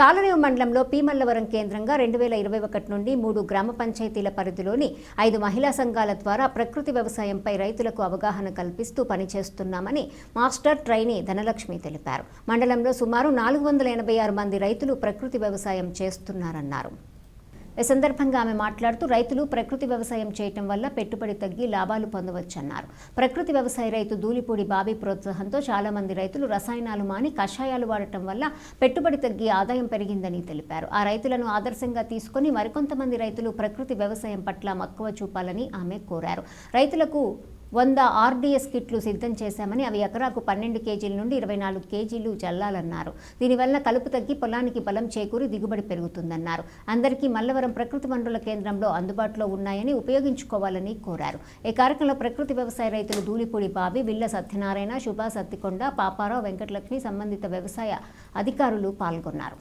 తాళరేవు మండలంలో పీమల్లవరం కేంద్రంగా రెండు వేల ఇరవై ఒకటి నుండి మూడు గ్రామ పంచాయతీల పరిధిలోని ఐదు మహిళా సంఘాల ద్వారా ప్రకృతి వ్యవసాయంపై రైతులకు అవగాహన కల్పిస్తూ పనిచేస్తున్నామని మాస్టర్ ట్రైనీ ధనలక్ష్మి తెలిపారు. మండలంలో సుమారు నాలుగు వందల ఎనభై ఆరు మంది రైతులు ప్రకృతి వ్యవసాయం చేస్తున్నారన్నారు. ఈ సందర్భంగా ఆమె మాట్లాడుతూ రైతులు ప్రకృతి వ్యవసాయం చేయటం వల్ల పెట్టుబడి తగ్గి లాభాలు పొందవచ్చన్నారు. ప్రకృతి వ్యవసాయ రైతు దూలిపూడి బాబీ ప్రోత్సాహంతో చాలా మంది రైతులు రసాయనాలు మాని కషాయాలు వాడటం వల్ల పెట్టుబడి తగ్గి ఆదాయం పెరిగిందని తెలిపారు. ఆ రైతులను ఆదర్శంగా తీసుకొని మరికొంతమంది రైతులు ప్రకృతి వ్యవసాయం పట్ల మక్కువ చూపాలని ఆమె కోరారు. రైతులకు వంద ఆర్డీఎస్ కిట్లు సిద్ధం చేశామని అవి ఎకరాకు పన్నెండు కేజీల నుండి ఇరవై నాలుగు కేజీలు జల్లాలన్నారు దీనివల్ల కలుపు తగ్గి పొలానికి బలం చేకూరి దిగుబడి పెరుగుతుందన్నారు. అందరికీ మల్లవరం ప్రకృతి వనరుల కేంద్రంలో అందుబాటులో ఉన్నాయని ఉపయోగించుకోవాలని కోరారు. ఈ కార్యక్రమంలో ప్రకృతి వ్యవసాయ రైతులు ధూళిపూడి బావి విల్ల సత్యనారాయణ శుభా సత్తికొండ పాపారావు వెంకటలక్ష్మి సంబంధిత వ్యవసాయ అధికారులు పాల్గొన్నారు.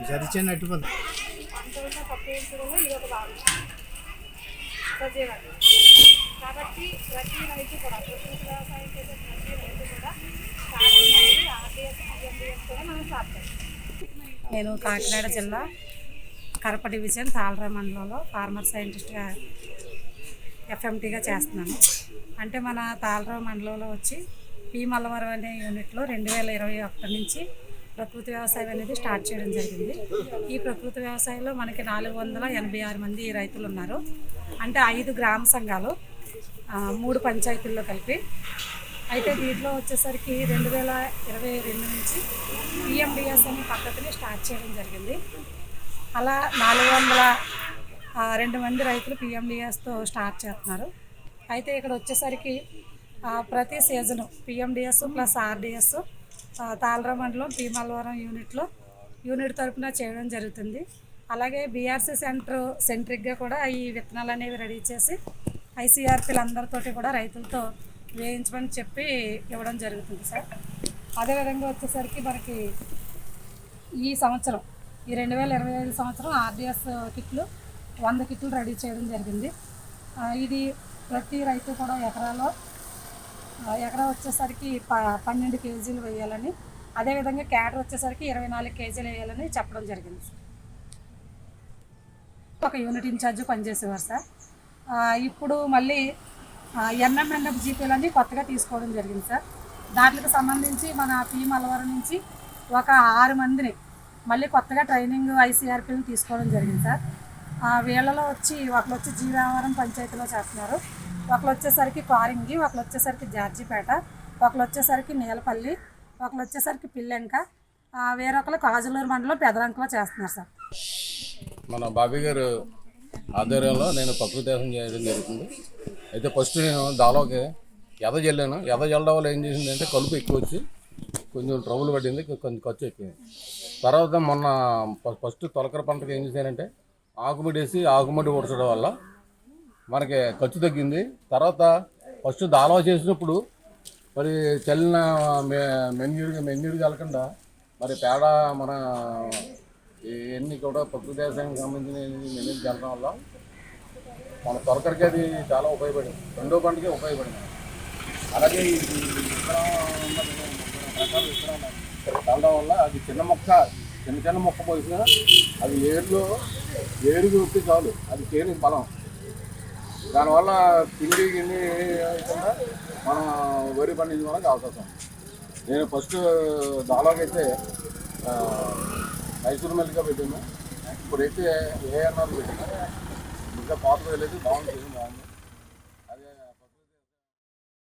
చదివించండి అట్టుకుంది అంతవరకు కాబట్టి ప్రతి రైతు కూడా ప్రకృతి వ్యవసాయం చేసే ప్రతి రైతు కూడా నేను కాకినాడ జిల్లా కరప డివిజన్ తాళరా మండలంలో ఫార్మర్ సైంటిస్ట్గా ఎఫ్ఎంటీగా చేస్తున్నాను. అంటే మన తాళరా మండలంలో వచ్చి పి మల్లవరం అనే యూనిట్లో రెండు వేల ఇరవై ఒకటి నుంచి ప్రకృతి వ్యవసాయం అనేది స్టార్ట్ చేయడం జరిగింది. ఈ ప్రకృతి వ్యవసాయంలో మనకి నాలుగు వందల ఎనభై ఆరు మంది రైతులు ఉన్నారు. అంటే ఐదు గ్రామ సంఘాలు మూడు పంచాయతీల్లో కలిపి. అయితే దీంట్లో వచ్చేసరికి రెండు వేల ఇరవై రెండు నుంచి పిఎండిఎస్ అనే పద్ధతిని స్టార్ట్ చేయడం జరిగింది. అలా నాలుగు వందల రెండు మంది రైతులు పిఎండిఎస్తో స్టార్ట్ చేస్తున్నారు. అయితే ఇక్కడ వచ్చేసరికి ప్రతి సీజను పిఎండిఎస్ ప్లస్ ఆర్డిఎస్ తాళరా మండలం భీమలవరం యూనిట్లో యూనిట్ తరపున చేయడం జరుగుతుంది. అలాగే బీఆర్సీ సెంటర్ సెంట్రిక్గా కూడా ఈ విత్తనాలు అనేవి రెడీ చేసి ఐసీఆర్పీలు అందరితోటి కూడా రైతులతో వేయించమని చెప్పి ఇవ్వడం జరుగుతుంది సార్. అదేవిధంగా వచ్చేసరికి మనకి ఈ సంవత్సరం ఈ రెండు వేల ఇరవై ఐదు సంవత్సరం ఆర్డిఎస్ కిట్లు వంద కిట్లు రెడీ చేయడం జరిగింది. ఇది ప్రతి రైతు కూడా ఎకరాలో ఎకరా వచ్చేసరికి ప పన్నెండు కేజీలు వేయాలని అదేవిధంగా క్యాటర్ వచ్చేసరికి ఇరవై నాలుగు కేజీలు వేయాలని చెప్పడం జరిగింది. సార్ ఒక యూనిట్ ఇన్ఛార్జ్ పనిచేసేవారు సార్. ఇప్పుడు మళ్ళీ ఎన్ఎంఎన్ఎఫ్ జీపీలన్నీ కొత్తగా తీసుకోవడం జరిగింది సార్. దాంట్లకు సంబంధించి మన టీం మలవరం నుంచి ఒక ఆరు మందిని మళ్ళీ కొత్తగా ట్రైనింగ్ ఐసీఆర్పీని తీసుకోవడం జరిగింది సార్. వీళ్ళలో వచ్చి ఒకళ్ళు వచ్చి జీవావరం పంచాయతీలో చేస్తున్నారు. ఒకళ్ళు వచ్చేసరికి కారింగి ఒకళ్ళు వచ్చేసరికి జార్జిపేట ఒకళ్ళు వచ్చేసరికి నీలపల్లి ఒకళ్ళు వచ్చేసరికి పిల్లెంక ఆ, వేరొకరు కాజులూరు మండలం పెదలంకలో చేస్తున్నారు సార్. మన బాబీ గారు ఆధ్వర్యంలో నేను ప్రకృతి దేశం చేయడం జరుగుతుంది. అయితే ఫస్ట్ నేను దాలోకి ఎద చల్లాను ఎద చల్లడం వల్ల ఏం చేసిందంటే కలుపు ఎక్కువ వచ్చి కొంచెం ట్రబుల్ పడింది కొంచెం ఖర్చు ఎక్కువ తర్వాత మొన్న ఫస్ట్ తొలకర పంటకి ఏం చేశానంటే ఆకుమడి వేసి ఆకుమడి ఉడచడం వల్ల మనకి ఖర్చు తగ్గింది. తర్వాత ఫస్ట్ దాలో చేసినప్పుడు మరి చల్లిన మెన్యూరు మెన్యూరు కలకుండా మరి పేడ మన ఇవన్నీ కూడా ప్రకృతి దేశానికి సంబంధించిన మెన్యూరు కలడం వల్ల మన తొలకరికి అది చాలా ఉపయోగపడింది. రెండో పంటకి ఉపయోగపడింది. అలాగే ఈ రకాల చల్లడం వల్ల అది చిన్న మొక్క చిన్న చిన్న మొక్క పోసినా అది ఏరులో ఏరుగు వస్తే చాలు. అది చేని బలం. దానివల్ల పిండి గిన్ని వేయకుండా మనం వరి పండించుకోవడానికి అవకాశం ఉంది. నేను ఫస్ట్ దాలోకైతే మైసూరు మెల్లిగా పెట్టాను. ఇప్పుడైతే ఏఎన్ఆర్ అన్నారు పెట్టాను. ఇంకా పాత వెళ్ళేది బాగుంది బాగుంది